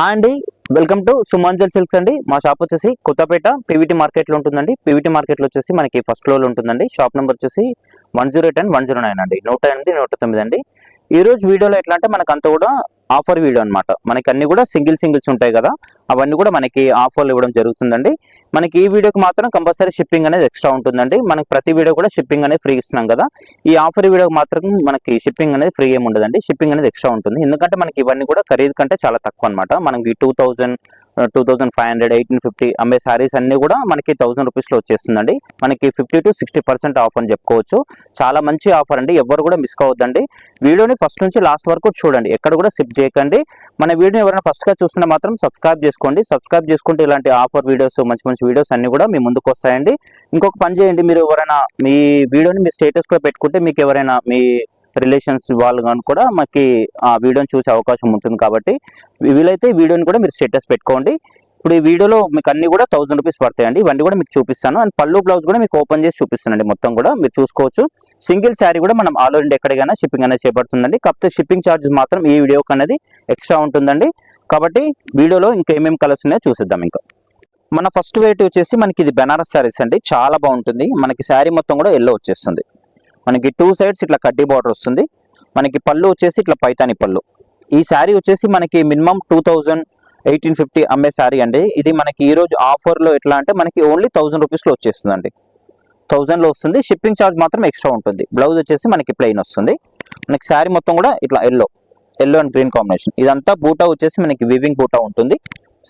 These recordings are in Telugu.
హాయ్ అండి వెల్కమ్ టు సుమాంజల్ సిల్క్స్ అండి. మా షాప్ వచ్చేసి కొత్తపేట పీవీటీ మార్కెట్లో ఉంటుందండి. పీవీటీ మార్కెట్లో వచ్చేసి మనకి ఫస్ట్ ఫ్లోర్లో ఉంటుందండి. షాప్ నెంబర్ వచ్చేసి one zero eight and one zero nine అండి. నూట ఎనిమిది నూట తొమ్మిది అండి. ఈ రోజు వీడియోలో ఎట్లా అంటే మనకు అంతా కూడా ఆఫర్ వీడియో అనమాట మనకి అన్ని కూడా సింగిల్ సింగిల్స్ ఉంటాయి కదా. అవన్నీ కూడా మనకి ఆఫర్లు ఇవ్వడం జరుగుతుందండి. మనకి ఈ వీడియోకి మాత్రం కంపల్సరీ షిప్పింగ్ అనేది ఎక్స్ట్రా ఉంటుందండి. మనకి ప్రతి వీడియో కూడా షిప్పింగ్ అనేది ఫ్రీ ఇస్తున్నాం కదా. ఈ ఆఫర్ వీడియోకి మాత్రం మనకి షిప్పింగ్ అనేది ఫ్రీ ఏమి ఉండదండి. షిప్పింగ్ అనేది ఎక్స్ట్రా ఉంటుంది. ఎందుకంటే మనకి ఇవన్నీ కూడా ఖరీదు కంటే చాలా తక్కువ అనమాట మనకి two thousand two thousand five hundred eighteen fifty అమ్మే సారీస్ అన్ని కూడా మనకి థౌసండ్ రూపీస్లో వచ్చేస్తుందండి. మనకి fifty to sixty percent off అని చెప్పుకోవచ్చు. చాలా మంచి ఆఫర్ అండి. ఎవరు కూడా మిస్ కావద్దండి. వీడియోని ఫస్ట్ నుంచి లాస్ట్ వరకు చూడండి. ఎక్కడ కూడా స్కిప్ చేయకండి. మన వీడియో ఎవరైనా ఫస్ట్గా మాత్రం సబ్స్క్రైబ్ చేసుకోండి. సబ్స్క్రైబ్ చేసుకుంటే ఇలాంటి ఆఫర్ వీడియోస్ మంచి మంచి వీడియోస్ అన్ని కూడా మీ ముందుకు వస్తాయండి. ఇంకొక పని చేయండి. మీరు ఎవరైనా మీ వీడియోని మీ స్టేటస్ కూడా పెట్టుకుంటే మీకు ఎవరైనా మీ రిలేషన్స్ వాళ్ళు కానీ కూడా మాకు ఆ వీడియోని చూసే అవకాశం ఉంటుంది కాబట్టి వీలైతే వీడియోని కూడా మీరు స్టేటస్ పెట్టుకోండి. ఇప్పుడు ఈ వీడియోలో మీకు అన్ని కూడా థౌసండ్ రూపీస్ పడతాయండి. ఇవన్నీ కూడా మీకు చూపిస్తాను. అండ్ పళ్ళు బ్లౌజ్ కూడా మీకు ఓపెన్ చేసి చూపిస్తానండి మొత్తం కూడా. మీరు చూసుకోవచ్చు. సింగిల్ శారీ కూడా మనం ఆల్ ఓవర్ ఇండియా ఎక్కడికైనా షిప్పింగ్ అనేది చేపడుతుందండి. కాకపోతే షిప్పింగ్ ఛార్జెస్ మాత్రం ఈ వీడియోకి అనేది ఎక్స్ట్రా ఉంటుందండి. కాబట్టి వీడియోలో ఇంకా ఏమేమి కలర్స్ ఉన్నాయో చూసిద్దాం ఇంకా. మన ఫస్ట్ వెరైటీ వచ్చేసి మనకి ఇది బెనారస్ శారీస్ అండి. చాలా బాగుంటుంది. మనకి శారీ మొత్తం కూడా ఎల్లో వచ్చేస్తుంది. మనకి టూ సైడ్స్ ఇట్లా కడ్డీ బార్డర్ వస్తుంది. మనకి పళ్ళు వచ్చేసి ఇట్లా పైతాని పళ్ళు. ఈ శారీ వచ్చేసి మనకి minimum two thousand eighteen fifty అమ్మే శారీ అండి. ఇది మనకి ఈరోజు ఆఫర్లో ఎట్లా అంటే మనకి ఓన్లీ థౌజండ్ రూపీస్లో వచ్చేస్తుందండి. థౌజండ్లో వస్తుంది. షిప్పింగ్ ఛార్జ్ మాత్రం ఎక్స్ట్రా ఉంటుంది. బ్లౌజ్ వచ్చేసి మనకి ప్లెయిన్ వస్తుంది. మనకి శారీ మొత్తం కూడా ఇట్లా yellow yellow and green combination. ఇదంతా బూటా వచ్చేసి మనకి వివింగ్ బూటా ఉంటుంది.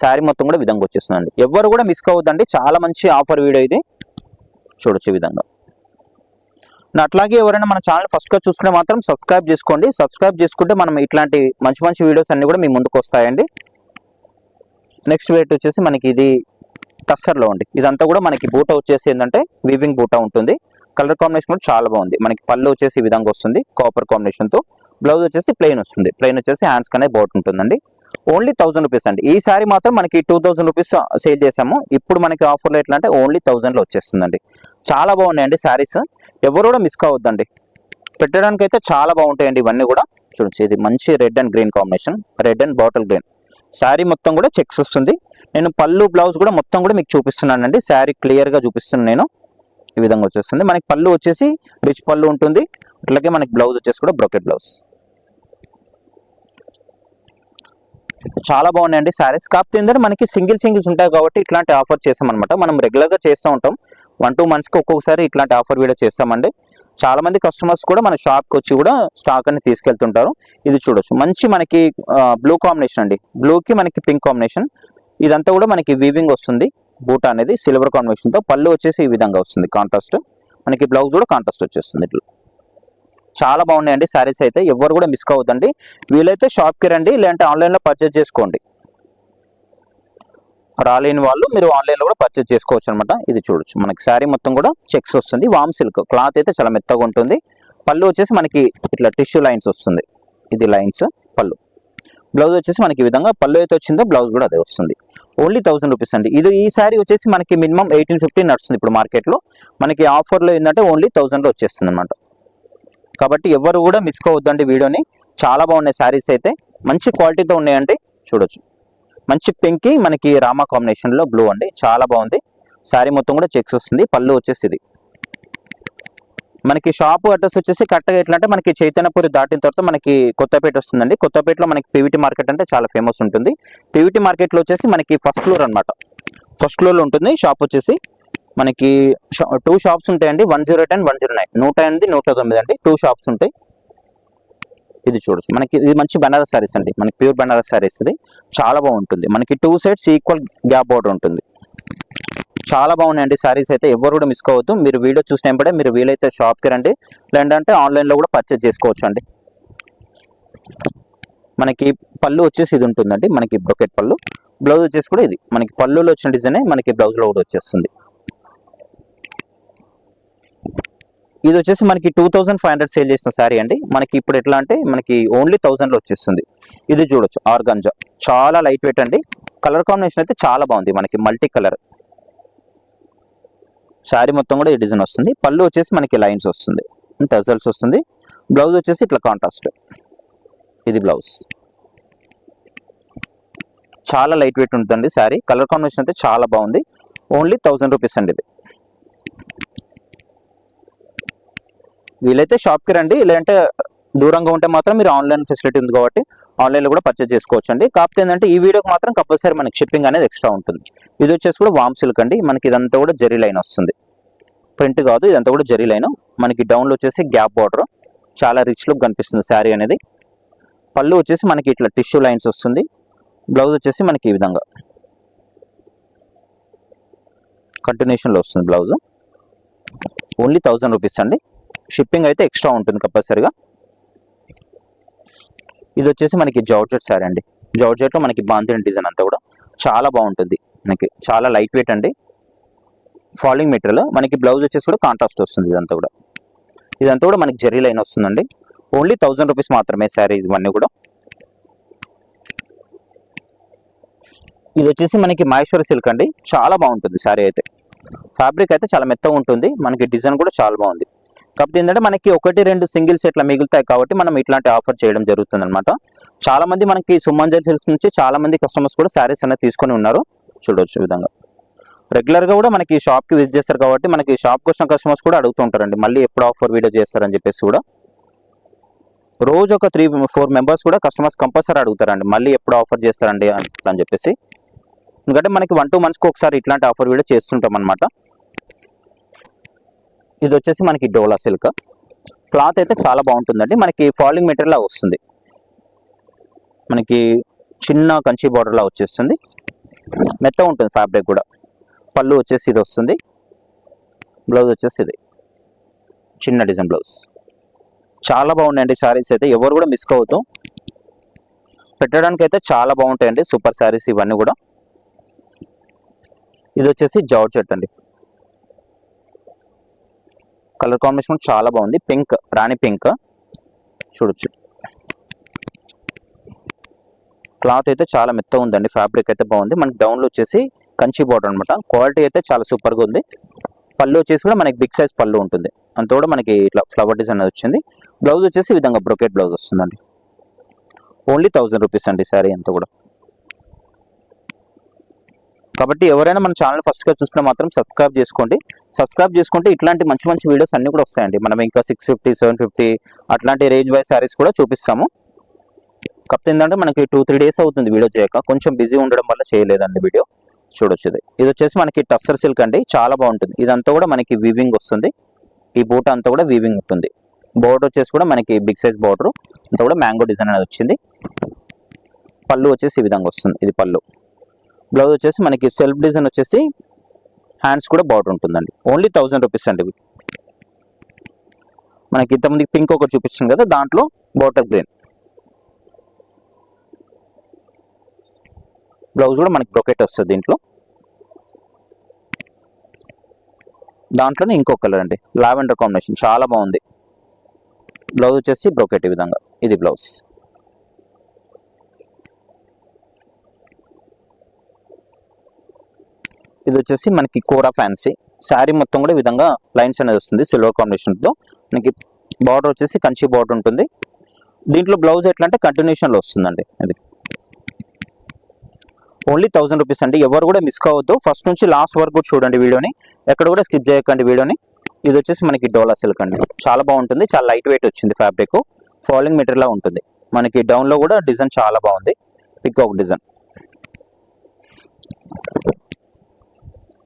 శారీ మొత్తం కూడా విధంగా వచ్చేస్తుందండి. ఎవరు కూడా మిస్ అవ్వద్దండి చాలా మంచి ఆఫర్ వీడియో ఇది. చూడొచ్చు ఈ విధంగా. నా అట్లాగే ఎవరైనా మన ఛానల్ ఫస్ట్గా చూసుకుంటే మాత్రం సబ్స్క్రైబ్ చేసుకోండి. సబ్స్క్రైబ్ చేసుకుంటే మనం ఇట్లాంటి మంచి మంచి వీడియోస్ అన్ని కూడా మీ ముందుకు వస్తాయండి. నెక్స్ట్ వెయిట్ వచ్చేసి మనకి ఇది టస్టర్లో ఉంది. ఇదంతా కూడా మనకి బూట వచ్చేసి ఏంటంటే వీవింగ్ బూట ఉంటుంది. కలర్ కాంబినేషన్ కూడా చాలా బాగుంది. మనకి పళ్ళు వచ్చేసి ఈ విధంగా వస్తుంది. కాపర్ కాంబినేషన్తో బ్లౌజ్ వచ్చేసి ప్లెయిన్ వస్తుంది. ప్లెయిన్ వచ్చేసి హ్యాండ్స్ కనే బోట్ ఉంటుందండి. ఓన్లీ థౌసండ్ రూపీస్ అండి. ఈ సారీ మాత్రం మనకి టూ థౌసండ్ రూపీస్ సేల్ చేసాము. ఇప్పుడు మనకి ఆఫర్లో ఎట్లా అంటే ఓన్లీ థౌసండ్లో వచ్చేస్తుందండి. చాలా బాగున్నాయండి శారీస్ ఎవరు కూడా మిస్ కావద్దండి. పెట్టడానికి అయితే చాలా బాగుంటాయండి ఇవన్నీ కూడా. చూడండి ఇది మంచి red and green combination red and bottle green sari మొత్తం కూడా చెక్స్ వస్తుంది. నేను పళ్ళు బ్లౌజ్ కూడా మొత్తం కూడా మీకు చూపిస్తున్నానండి. శారీ క్లియర్గా చూపిస్తున్నాను నేను. ఈ విధంగా వచ్చేస్తుంది. మనకి పళ్ళు వచ్చేసి రిచ్ పళ్ళు ఉంటుంది. అట్లాగే మనకి బ్లౌజ్ వచ్చేసి కూడా బ్రోకెట్ బ్లౌజ్ చాలా బాగున్నాయండి. శారీస్ కాకపోతే ఏంటంటే మనకి సింగిల్ సింగిల్స్ ఉంటాయి కాబట్టి ఇట్లాంటి ఆఫర్ చేస్తామన్నమాట. మనం రెగ్యులర్గా చేస్తూ ఉంటాం. వన్ టూ మంత్స్కి ఒక్కొక్కసారి ఇట్లాంటి ఆఫర్ వీడియో చేస్తామండి. చాలా మంది కస్టమర్స్ కూడా మన షాప్కి వచ్చి కూడా స్టాక్ అని తీసుకెళ్తుంటారు. ఇది చూడొచ్చు. మంచి మనకి బ్లూ కాంబినేషన్ అండి. బ్లూకి మనకి పింక్ కాంబినేషన్ ఇదంతా కూడా మనకి వీవింగ్ వస్తుంది. బూట్ అనేది సిల్వర్ కాంబినేషన్తో పళ్ళు వచ్చేసి ఈ విధంగా వస్తుంది. కాంట్రాస్ట్ మనకి బ్లౌజ్ కూడా కాంట్రాస్ట్ వచ్చేస్తుంది. ఇట్లా చాలా బాగున్నాయండి. శారీస్ అయితే ఎవరు కూడా మిస్ అవ్వద్దండి వీలైతే షాప్కి రండి లేదంటే ఆన్లైన్లో పర్చేజ్ చేసుకోండి. రాలేని వాళ్ళు మీరు ఆన్లైన్లో కూడా పర్చేజ్ చేసుకోవచ్చు అనమాట ఇది చూడొచ్చు. మనకి శారీ మొత్తం కూడా చెక్స్ వస్తుంది. వామ్ సిల్క్ క్లాత్ అయితే చాలా మెత్తగా ఉంటుంది. పళ్ళు వచ్చేసి మనకి ఇట్లా టిష్యూ లైన్స్ వస్తుంది. ఇది లైన్స్ పళ్ళు. బ్లౌజ్ వచ్చేసి మనకి ఈ విధంగా పళ్ళు అయితే వచ్చిందో బ్లౌజ్ కూడా అదే వస్తుంది. ఓన్లీ థౌసండ్ రూపీస్ అండి. ఇది ఈ శారీ వచ్చేసి మనకి మినిమం ఎయిటీన్ ఫిఫ్టీ నడుస్తుంది ఇప్పుడు మార్కెట్లో. మనకి ఆఫర్లో ఏంటంటే ఓన్లీ థౌసండ్లో వచ్చేస్తుంది అనమాట కాబట్టి ఎవరు కూడా మిస్ కావద్దండి వీడియోని. చాలా బాగున్నాయి శారీస్ అయితే. మంచి క్వాలిటీతో ఉన్నాయండి. చూడొచ్చు. మంచి పింక్ మనకి రామా కాంబినేషన్లో బ్లూ అండి. చాలా బాగుంది. శారీ మొత్తం కూడా చెక్స్ వస్తుంది. పళ్ళు వచ్చేసి ఇది. మనకి షాప్ అడ్రస్ వచ్చేసి కరెక్ట్గా ఎట్లా అంటే మనకి చైతన్యపూరి దాటిన తర్వాత మనకి కొత్తపేట వస్తుందండి. కొత్తపేటలో మనకి పీవీటీ మార్కెట్ అంటే చాలా ఫేమస్ ఉంటుంది. పీవీటీ మార్కెట్లో వచ్చేసి మనకి ఫస్ట్ ఫ్లోర్ అనమాట ఫస్ట్ ఫ్లోర్లో ఉంటుంది. షాప్ వచ్చేసి మనకి టూ షాప్స్ ఉంటాయండి. One zero eight and one zero nine నూట ఎనిమిది నూట తొమ్మిది అండి. టూ షాప్స్ ఉంటాయి. ఇది చూడొచ్చు. మనకి ఇది మంచి బనారస్ సారీస్ అండి. మనకి ప్యూర్ బనారస్ సారీస్ ఇది. చాలా బాగుంటుంది. మనకి two sides equal gap border ఉంటుంది. చాలా బాగున్నాయండి సారీస్ అయితే. ఎవరు కూడా మిస్ కావద్దు. మీరు వీడియో చూసిన పడే మీరు వీలైతే షాప్కి రండి. లేదంటే ఆన్లైన్లో కూడా పర్చేజ్ చేసుకోవచ్చు అండి. మనకి పళ్ళు వచ్చేసి ఇది ఉంటుందండి. మనకి బ్రొకెట్ పళ్ళు. బ్లౌజ్ వచ్చేసి కూడా ఇది. మనకి పళ్ళులో వచ్చిన డిజైనే మనకి బ్లౌజ్లో కూడా వచ్చేస్తుంది. ఇది వచ్చేసి మనకి two thousand five hundred sale చేసిన శారీ అండి. మనకి ఇప్పుడు ఎట్లా అంటే మనకి ఓన్లీ థౌజండ్లో వచ్చేస్తుంది. ఇది చూడొచ్చు ఆర్గంజా. చాలా లైట్ వెయిట్ అండి. కలర్ కాంబినేషన్ అయితే చాలా బాగుంది మనకి మల్టీ కలర్. శారీ మొత్తం కూడా ఈ డిజైన్ వస్తుంది. పళ్ళు వచ్చేసి మనకి లైన్స్ వస్తుంది టజల్స్ వస్తుంది. బ్లౌజ్ వచ్చేసి ఇట్లా కాంట్రాస్ట్. ఇది బ్లౌజ్. చాలా లైట్ వెయిట్ ఉంటుందండి శారీ. కలర్ కాంబినేషన్ అయితే చాలా బాగుంది. ఓన్లీ థౌజండ్ రూపీస్ అండి ఇది. వీలైతే షాప్కి రండి. లేదంటే దూరంగా ఉంటే మాత్రం మీరు ఆన్లైన్ ఫెసిలిటీ ఉంది కాబట్టి ఆన్లైన్లో కూడా పర్చేజ్ చేసుకోవచ్చు అండి కాకపోతే ఏంటంటే ఈ వీడియోకి మాత్రం కంపల్సరీ మనకి షిప్పింగ్ అనేది ఎక్స్ట్రా ఉంటుంది. ఇది వచ్చేసి కూడా వామ్ సిల్క్ అండి. మనకి ఇదంతా కూడా జరీ లైన్ వస్తుంది. ప్రింట్ కాదు ఇదంతా కూడా జెరీ లైన్. మనకి డౌన్లో వచ్చేసి గ్యాప్ బార్డర్ చాలా రిచ్ లుక్ కనిపిస్తుంది శారీ అనేది. పళ్ళు వచ్చేసి మనకి ఇట్లా టిష్యూ లైన్స్ వస్తుంది. బ్లౌజ్ వచ్చేసి మనకి ఈ విధంగా. కంటిన్యూషన్లో వస్తుంది బ్లౌజ్ ఓన్లీ థౌజండ్ రూపీస్ అండి. షిప్పింగ్ అయితే ఎక్స్ట్రా ఉంటుంది కంపల్సరీగా. ఇది వచ్చేసి మనకి జార్జెట్ శారీ అండి. జార్జెట్లో మనకి బాంతిని డిజైన్ అంతా కూడా చాలా బాగుంటుంది మనకి. చాలా లైట్ వెయిట్ అండి. Falling material. మనకి బ్లౌజ్ వచ్చేసి కూడా కాంట్రాస్ట్ వస్తుంది ఇదంతా కూడా. ఇదంతా కూడా మనకి జరీ లైన్ వస్తుందండి. ఓన్లీ థౌజండ్ రూపీస్ మాత్రమే శారీ ఇవన్నీ కూడా. ఇది వచ్చేసి మనకి మహేశ్వర సిల్క్ అండి. చాలా బాగుంటుంది శారీ అయితే. ఫ్యాబ్రిక్ అయితే చాలా మెత్తగా ఉంటుంది. మనకి డిజైన్ కూడా చాలా బాగుంది. కాకపోతే ఏంటంటే మనకి ఒకటి రెండు సింగిల్ సెట్ల మిగులుతాయి కాబట్టి మనం ఇట్లాంటి ఆఫర్ చేయడం జరుగుతుంది అనమాట చాలా మంది మనకి సుమంజర్ సిల్క్స్ నుంచి చాలా మంది కస్టమర్స్ కూడా శారీస్ అనేది తీసుకొని ఉన్నారు. చూడవచ్చు విధంగా. రెగ్యులర్గా కూడా మనకి షాప్కి విజిట్ చేస్తారు కాబట్టి మనకి షాప్ వచ్చిన కస్టమర్స్ కూడా అడుగుతూ ఉంటారండి. మళ్ళీ ఎప్పుడు ఆఫర్ వీడియో చేస్తారని చెప్పేసి కూడా. రోజు ఒక త్రీ ఫోర్ మెంబర్స్ కూడా కస్టమర్స్ కంపల్సరీ అడుగుతారండి. మళ్ళీ ఎప్పుడు ఆఫర్ చేస్తారండి అని అని చెప్పేసి. ఎందుకంటే మనకి వన్ టూ మంత్స్కి ఒకసారి ఇట్లాంటి ఆఫర్ వీడియో చేస్తుంటాం అనమాట ఇది వచ్చేసి మనకి డోలా సిల్క్. క్లాత్ అయితే చాలా బాగుంటుందండి. మనకి ఫాలింగ్ మెటీరియల్ వస్తుంది. మనకి చిన్న కంచి బార్డర్లా వచ్చేస్తుంది. మెత్త ఉంటుంది ఫ్యాబ్రిక్ కూడా. పళ్ళు వచ్చేసి ఇది వస్తుంది. బ్లౌజ్ వచ్చేసి ఇది. చిన్న డిజైన్ బ్లౌజ్. చాలా బాగున్నాయండి శారీస్ అయితే. ఎవరు కూడా మిస్ అవుతాం పెట్టడానికి అయితే చాలా బాగుంటాయండి. సూపర్ శారీస్ ఇవన్నీ కూడా. ఇది వచ్చేసి జార్జెట్ అండి. కలర్ కాంబినేషన్ కూడా చాలా బాగుంది. Pink rani pink. చూడొచ్చు. క్లాత్ అయితే చాలా మెత్త ఉందండి. ఫ్యాబ్రిక్ అయితే బాగుంది. మనకి డౌన్లో వచ్చేసి కంచి బార్డర్ అనమాట క్వాలిటీ అయితే చాలా సూపర్గా ఉంది. పళ్ళు వచ్చేసి కూడా మనకి బిగ్ సైజ్ పళ్ళు ఉంటుంది. అంత కూడా మనకి ఇట్లా ఫ్లవర్ డిజైన్ అనేది వచ్చింది. బ్లౌజ్ వచ్చేసి ఈ విధంగా బ్రొకెట్ బ్లౌజ్ వస్తుందండి. ఓన్లీ థౌజండ్ రూపీస్ అండి శారీ అంతా కూడా. కాబట్టి ఎవరైనా మన ఛానల్ ఫస్ట్గా చూసినా మాత్రం సబ్స్క్రైబ్ చేసుకోండి. సబ్స్క్రైబ్ చేసుకుంటే ఇట్లాంటి మంచి మంచి వీడియోస్ అన్ని కూడా వస్తాయండి. మనం ఇంకా సిక్స్ ఫిఫ్టీ సెవెన్ ఫిఫ్టీ అట్లాంటి రేంజ్ వైజ్ శారీస్ కూడా చూపిస్తాము. కాకపోతే ఏంటంటే మనకి టూ త్రీ డేస్ అవుతుంది వీడియో చేయక. కొంచెం బిజీ ఉండడం వల్ల చేయలేదండి వీడియో చూడొచ్చు ఇది ఇది వచ్చేసి మనకి టస్సర్ సిల్క్ అండి. చాలా బాగుంటుంది. ఇదంతా కూడా మనకి వీవింగ్ వస్తుంది. ఈ బూట అంతా కూడా వీవింగ్ ఉంటుంది. బోర్డర్ వచ్చేసి కూడా మనకి బిగ్ సైజ్ బోర్డర్ అంతా కూడా మ్యాంగో డిజైన్ అనేది వచ్చింది. పళ్ళు వచ్చేసి ఈ విధంగా వస్తుంది. ఇది పళ్ళు. బ్లౌజ్ వచ్చేసి మనకి సెల్ఫ్ డిజైన్ వచ్చేసి హ్యాండ్స్ కూడా బార్డర్ ఉంటుందండి. ఓన్లీ థౌజండ్ రూపీస్ అండి ఇవి. మనకి ఇంతమంది పింక్ ఒకటి చూపించాను కదా దాంట్లో బాటర్ గ్రీన్ బ్లౌజ్ కూడా మనకి బ్రొకెట్ వస్తుంది దీంట్లో. దాంట్లోనే ఇంకో కలర్ అండి లావెండర్ కాంబినేషన్ చాలా బాగుంది. బ్లౌజ్ వచ్చేసి బ్రొకెట్ ఈ విధంగా. ఇది బ్లౌజ్ ఇది వచ్చేసి మనకి కోరా ఫ్యాన్సీ శారీ మొత్తం కూడా విధంగా లైన్స్ అనేది వస్తుంది సిల్వర్ కాంబినేషన్తో మనకి బార్డర్ వచ్చేసి కంచి బార్డర్ ఉంటుంది. దీంట్లో బ్లౌజ్ ఎట్లా అంటే కంటిన్యూషన్లో వస్తుందండి అది. ఓన్లీ థౌసండ్ రూపీస్ అండి. ఎవరు కూడా మిస్ కావద్దు. ఫస్ట్ నుంచి లాస్ట్ వరకు చూడండి వీడియోని. ఎక్కడ కూడా స్కిప్ చేయకండి వీడియోని. ఇది వచ్చేసి మనకి డోలా సిల్క్ అండి. చాలా బాగుంటుంది. చాలా లైట్ వెయిట్ వచ్చింది ఫ్యాబ్రిక్ ఫాలింగ్ మెటీరియల్ ఉంటుంది. మనకి డౌన్లో కూడా డిజైన్ చాలా బాగుంది. పికాక్ డిజైన్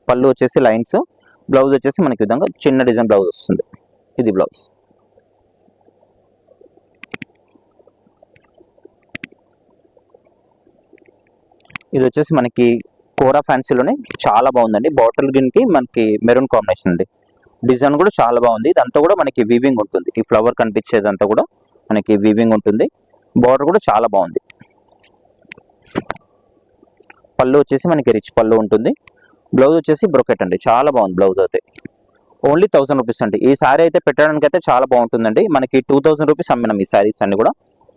పళ్ళు వచ్చేసి లైన్స్ బ్లౌజ్ వచ్చేసి మనకి విధంగా చిన్న డిజైన్ బ్లౌజ్ వస్తుంది. ఇది బ్లౌజ్. ఇది వచ్చేసి మనకి కోరా ఫ్యాన్సీలోనే చాలా బాగుందండి. బాటిల్ గ్రీన్కి మనకి మెరూన్ కాంబినేషన్ అండి. డిజైన్ కూడా చాలా బాగుంది. ఇదంతా కూడా మనకి వీవింగ్ ఉంటుంది. ఈ ఫ్లవర్ కనిపించేదంతా కూడా మనకి వీవింగ్ ఉంటుంది. బార్డర్ కూడా చాలా బాగుంది. పళ్ళు వచ్చేసి మనకి రిచ్ పళ్ళు ఉంటుంది. బ్లౌజ్ వచ్చేసి బ్రొకెట్ అండి. చాలా బాగుంది బ్లౌజ్ అయితే. ఓన్లీ థౌసండ్ రూపీస్ అండి. ఈ సారీ అయితే పెట్టడానికి అయితే చాలా బాగుంటుందండి. మనకి టూ థౌసండ్ రూపీస్ అమ్మినాం ఈ సారీస్ అన్ని కూడా.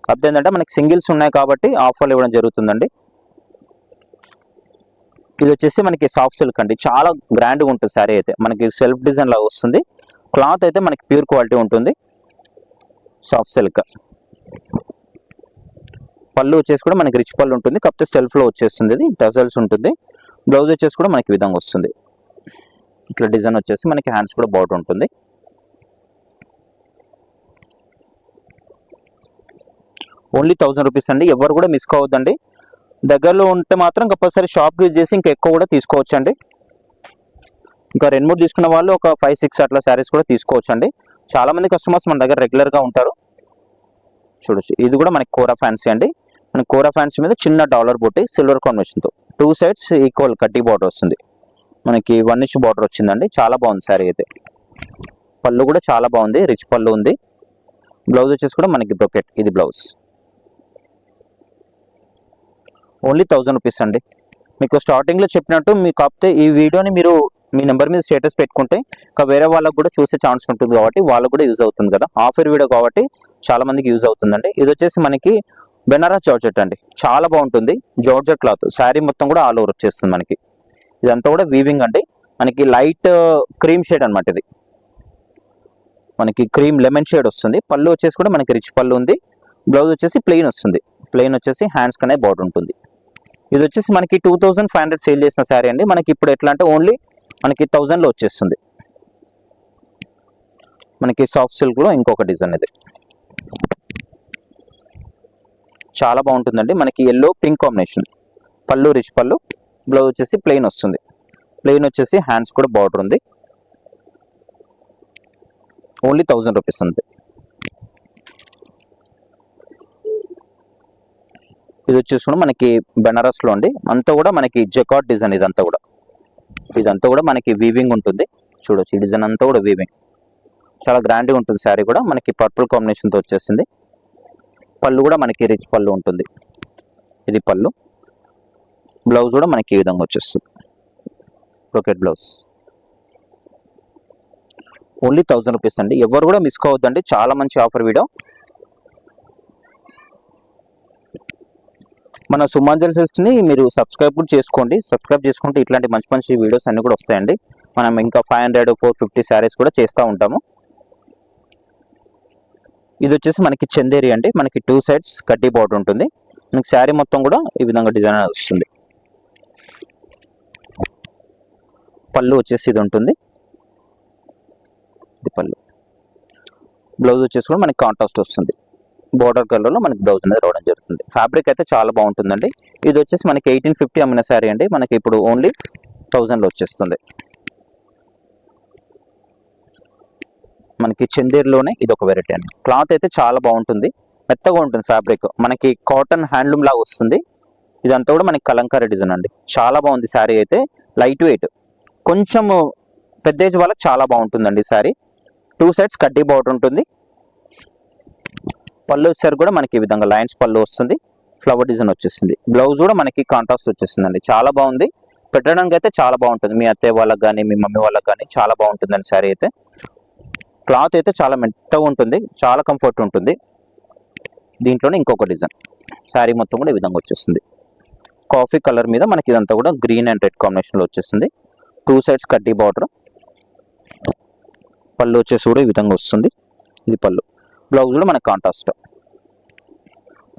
కాకపోతే ఏంటంటే మనకి సింగిల్స్ ఉన్నాయి కాబట్టి ఆఫర్లు ఇవ్వడం జరుగుతుందండి. ఇది వచ్చేసి మనకి సాఫ్ట్ సిల్క్ అండి. చాలా గ్రాండ్గా ఉంటుంది సారీ అయితే. మనకి సెల్ఫ్ డిజైన్ లాగా వస్తుంది. క్లాత్ అయితే మనకి ప్యూర్ క్వాలిటీ ఉంటుంది. Soft silk. పళ్ళు వచ్చేసి కూడా మనకి రిచ్ పళ్ళు ఉంటుంది. కాకపోతే సెల్ఫ్లో వచ్చేస్తుంది. ఇది టజల్స్ ఉంటుంది. బ్లౌజ్ వచ్చేసి కూడా మనకి విధంగా వస్తుంది. ఇట్లా డిజైన్ వచ్చేసి మనకి హ్యాండ్స్ కూడా బాగుంటుంది ఉంటుంది. ఓన్లీ థౌసండ్ రూపీస్ అండి. ఎవరు కూడా మిస్ కావద్దండి. దగ్గరలో ఉంటే మాత్రం కంపల్సరీ షాప్ యూజ్ చేసి ఇంకా ఎక్కువ కూడా తీసుకోవచ్చు అండి ఇంకా రెండు మూడు తీసుకున్న వాళ్ళు ఒక ఫైవ్ సిక్స్ అట్లా శారీస్ కూడా తీసుకోవచ్చు అండి చాలా మంది కస్టమర్స్ మన దగ్గర రెగ్యులర్గా ఉంటారు. చూడొచ్చు. ఇది కూడా మనకి కోరా ఫ్యాన్సీ అండి. మన కోరా ఫ్యాన్సీ మీద చిన్న డాలర్ బుట్టి silver combination two sides equal కట్టి బార్డర్ వస్తుంది. మనకి వన్ ఇంచ్ బార్డర్ వచ్చిందండి. చాలా బాగుంది శారీ అయితే. పళ్ళు కూడా చాలా బాగుంది. రిచ్ పళ్ళు ఉంది. బ్లౌజ్ వచ్చేసి కూడా మనకి బ్రొకెట్ ఇది బ్లౌజ్ ఓన్లీ థౌజండ్ రూపీస్ అండి. మీకు స్టార్టింగ్లో చెప్పినట్టు మీకు కాకపోతే ఈ వీడియోని మీరు మీ నెంబర్ మీద స్టేటస్ పెట్టుకుంటే ఇంకా వేరే వాళ్ళకు కూడా చూసే ఛాన్స్ ఉంటుంది కాబట్టి వాళ్ళకు కూడా యూజ్ అవుతుంది కదా. ఆఫర్ వీడియో కాబట్టి చాలా మందికి యూజ్ అవుతుందండి. ఇది వచ్చేసి మనకి బెనారస్ జార్జెట్ అండి. చాలా బాగుంటుంది. Georgette cloth. శారీ మొత్తం కూడా ఆల్ ఓవర్ వచ్చేస్తుంది మనకి. ఇదంతా కూడా వీవింగ్ అండి. మనకి లైట్ క్రీమ్ షేడ్ అనమాట ఇది. మనకి క్రీమ్ లెమన్ షేడ్ వస్తుంది. పళ్ళు వచ్చేసి కూడా మనకి రిచ్ పళ్ళు ఉంది. బ్లౌజ్ వచ్చేసి ప్లెయిన్ వస్తుంది. ప్లెయిన్ వచ్చేసి హ్యాండ్స్ కనే బార్డర్ ఉంటుంది. ఇది వచ్చేసి మనకి two thousand five hundred sale చేసిన శారీ అండి. మనకి ఇప్పుడు ఎట్లా అంటే ఓన్లీ మనకి థౌజండ్లో వచ్చేస్తుంది. మనకి సాఫ్ట్ సిల్క్లో ఇంకొక డిజైన్ ఇది. చాలా బాగుంటుందండి. మనకి ఎల్లో పింక్ కాంబినేషన్ పళ్ళు రిచ్ పళ్ళు బ్లౌజ్ వచ్చేసి ప్లెయిన్ వస్తుంది. ప్లెయిన్ వచ్చేసి హ్యాండ్స్ కూడా బార్డర్ ఉంది. ఓన్లీ థౌజండ్ రూపీస్ ఉంది ఇది వచ్చేసి కూడా మనకి బెనారస్లో అండి. అంతా కూడా మనకి జకాట్ డిజైన్ ఇదంతా కూడా. ఇదంతా కూడా మనకి వీవింగ్ ఉంటుంది. చూడొచ్చు ఈ డిజైన్ అంతా కూడా వీవింగ్ చాలా గ్రాండ్గా ఉంటుంది శారీ కూడా. మనకి పర్పుల్ కాంబినేషన్తో వచ్చేసింది. పళ్ళు కూడా మనకి రిచ్ పళ్ళు ఉంటుంది. ఇది పళ్ళు. బ్లౌజ్ కూడా మనకి ఈ విధంగా వచ్చేస్తుంది. Brocade blouse only thousand rupees అండి. ఎవరు కూడా మిస్ కావద్దండి. చాలా మంచి ఆఫర్ వీడియో మన సుమాంజల్ సెల్స్ని మీరు సబ్స్క్రైబ్ కూడా చేసుకోండి. సబ్స్క్రైబ్ చేసుకుంటే ఇట్లాంటి మంచి మంచి వీడియోస్ అన్ని కూడా వస్తాయండి. మనం ఇంకా five hundred four fifty saris కూడా చేస్తూ ఉంటాము. ఇది వచ్చేసి మనకి చందేరి అండి. మనకి టూ సైడ్స్ కడ్డీ బార్డర్ ఉంటుంది. మనకి శారీ మొత్తం కూడా ఈ విధంగా డిజైన్ వస్తుంది. పళ్ళు వచ్చేసి ఇది ఉంటుంది. ఇది పళ్ళు. బ్లౌజ్ వచ్చేసి కూడా మనకి కాంట్రాస్ట్ వస్తుంది. బోర్డర్ కలర్లో మనకి బ్లౌజ్ అనేది రావడం జరుగుతుంది. ఫ్యాబ్రిక్ అయితే చాలా బాగుంటుందండి. ఇది వచ్చేసి మనకి ఎయిటీన్ ఫిఫ్టీ అమ్మిన శారీ అండి. మనకి ఇప్పుడు ఓన్లీ థౌజండ్లో వచ్చేస్తుంది. మనకి చందేర్లోనే ఇది ఒక వెరైటీ అండి. క్లాత్ అయితే చాలా బాగుంటుంది. మెత్తగా ఉంటుంది ఫ్యాబ్రిక్ మనకి కాటన్ హ్యాండ్లూమ్ లాగా వస్తుంది. ఇదంతా కూడా మనకి కలంకారీ డిజైన్ అండి. చాలా బాగుంది శారీ అయితే. లైట్ వెయిట్ కొంచెం పెద్ద ఏజ్ వాళ్ళకి చాలా బాగుంటుందండి ఈ శారీ టూ సైడ్స్ కడ్డీ బార్డర్ ఉంటుంది. పళ్ళు వచ్చేసరికి కూడా మనకి ఈ విధంగా లైన్స్ పళ్ళు వస్తుంది. ఫ్లవర్ డిజైన్ వచ్చేస్తుంది. బ్లౌజ్ కూడా మనకి కాంట్రాస్ట్ వచ్చేస్తుందండి. చాలా బాగుంది. పెట్టడానికి అయితే చాలా బాగుంటుంది. మీ అత్తయ్య వాళ్ళకి కానీ మీ మమ్మీ వాళ్ళకి కానీ చాలా బాగుంటుందండి శారీ అయితే. క్లాత్ అయితే చాలా మెత్తగా ఉంటుంది చాలా కంఫర్ట్ ఉంటుంది. దీంట్లోనే ఇంకొక డిజైన్ శారీ మొత్తం కూడా ఈ విధంగా వచ్చేస్తుంది. కాఫీ కలర్ మీద మనకి ఇదంతా కూడా గ్రీన్ అండ్ రెడ్ కాంబినేషన్లో వచ్చేస్తుంది. టూ సైడ్స్ కడ్డీ బార్డర్ పళ్ళు వచ్చేసి కూడా ఈ విధంగా వస్తుంది. ఇది పళ్ళు. బ్లౌజ్ కూడా మనకి కాంట్రాస్ట్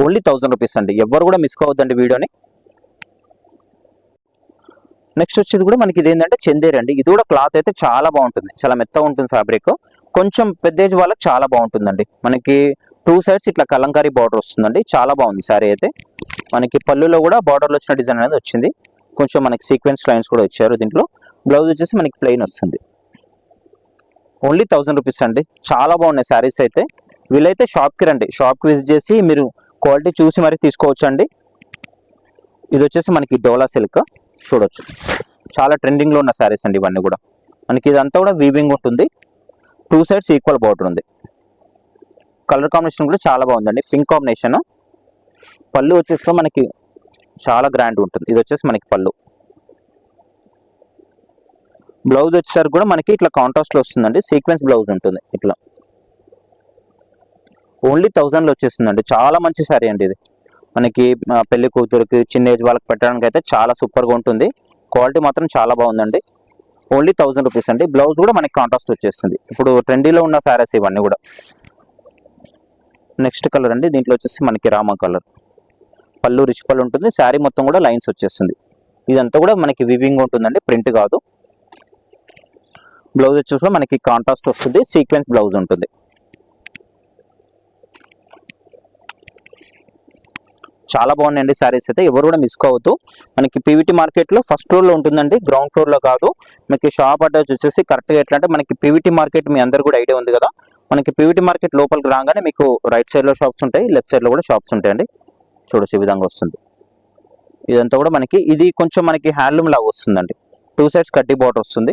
ఓన్లీ థౌసండ్ రూపీస్ అండి. ఎవరు కూడా మిస్ కావద్దండి వీడియోని. నెక్స్ట్ వచ్చేది కూడా మనకి ఇది ఏంటంటే చందేరి అండి. ఇది కూడా క్లాత్ అయితే చాలా బాగుంటుంది. చాలా మెత్తగా ఉంటుంది ఫ్యాబ్రిక్ కొంచెం పెద్ద ఏజ్ వాళ్ళకి చాలా బాగుంటుందండి. మనకి టూ సైడ్స్ ఇట్లా కలంకారీ బార్డర్ వస్తుందండి. చాలా బాగుంది సారీ అయితే. మనకి పళ్ళులో కూడా బార్డర్లో వచ్చిన డిజైన్ అనేది వచ్చింది. కొంచెం మనకి సీక్వెన్స్ లైన్స్ కూడా ఇచ్చారు దీంట్లో. బ్లౌజ్ వచ్చేసి మనకి ప్లెయిన్ వస్తుంది. ఓన్లీ థౌసండ్ రూపీస్ అండి. చాలా బాగున్నాయి శారీస్ అయితే. వీలైతే షాప్కి రండి. షాప్కి విజిట్ చేసి మీరు క్వాలిటీ చూసి మరీ తీసుకోవచ్చు అండి ఇది వచ్చేసి మనకి డోలా సిల్క్ చూడొచ్చు. చాలా ట్రెండింగ్లో ఉన్న శారీస్ అండి ఇవన్నీ కూడా. మనకి ఇదంతా కూడా వీవింగ్ ఉంటుంది. టూ సైడ్స్ ఈక్వల్ బార్డర్ ఉంది. కలర్ కాంబినేషన్ కూడా చాలా బాగుందండి. Pink combination. పళ్ళు వచ్చేసి మనకి చాలా గ్రాండ్ ఉంటుంది. ఇది వచ్చేసి మనకి పళ్ళు. బ్లౌజ్ వచ్చేసరికి కూడా మనకి ఇట్లా కాంట్రాస్ట్లో వస్తుందండి. సీక్వెన్స్ బ్లౌజ్ ఉంటుంది ఇట్లా. ఓన్లీ థౌజండ్లో వచ్చేస్తుందండి. చాలా మంచి శారీ అండి ఇది. మనకి పెళ్ళి కూతురికి చిన్న ఏజ్ వాళ్ళకి పెట్టడానికి అయితే చాలా సూపర్గా ఉంటుంది. క్వాలిటీ మాత్రం చాలా బాగుందండి. ఓన్లీ థౌసండ్ రూపీస్ అండి. బ్లౌజ్ కూడా మనకి కాంట్రాస్ట్ వచ్చేస్తుంది. ఇప్పుడు ట్రెండీలో ఉన్న శారీస్ ఇవన్నీ కూడా. నెక్స్ట్ కలర్ అండి. దీంట్లో వచ్చేసి మనకి రామా కలర్ పళ్ళు రిచ్ పళ్ళు ఉంటుంది. శారీ మొత్తం కూడా లైన్స్ వచ్చేస్తుంది. ఇదంతా కూడా మనకి వివింగ్ ఉంటుందండి. ప్రింట్ కాదు. బ్లౌజ్ వచ్చేసి మనకి కాంట్రాస్ట్ వస్తుంది. సీక్వెన్స్ బ్లౌజ్ ఉంటుంది. చాలా బాగున్నాయండి శారీస్ అయితే. ఎవరు కూడా మిస్ కావద్దు. మనకి పీవీటీ మార్కెట్లో ఫస్ట్ ఫ్లోర్లో ఉంటుందండి. గ్రౌండ్ ఫ్లోర్లో కాదు. మీకు షాప్ అడ్రస్ వచ్చేసి కరెక్ట్గా ఎట్లా అంటే మనకి పీవీటీ మార్కెట్ మీ అందరు కూడా ఐడియా ఉంది కదా. మనకి పీవీటీ మార్కెట్ లోపలికి రాగానే మీకు రైట్ సైడ్లో షాప్స్ ఉంటాయి. లెఫ్ట్ సైడ్లో కూడా షాప్స్ ఉంటాయండి. చూడొచ్చు ఈ విధంగా వస్తుంది. ఇదంతా కూడా మనకి ఇది కొంచెం మనకి హ్యాండ్లూమ్ లాగా వస్తుందండి. టూ సైడ్స్ కడ్డీ బాటర్ వస్తుంది.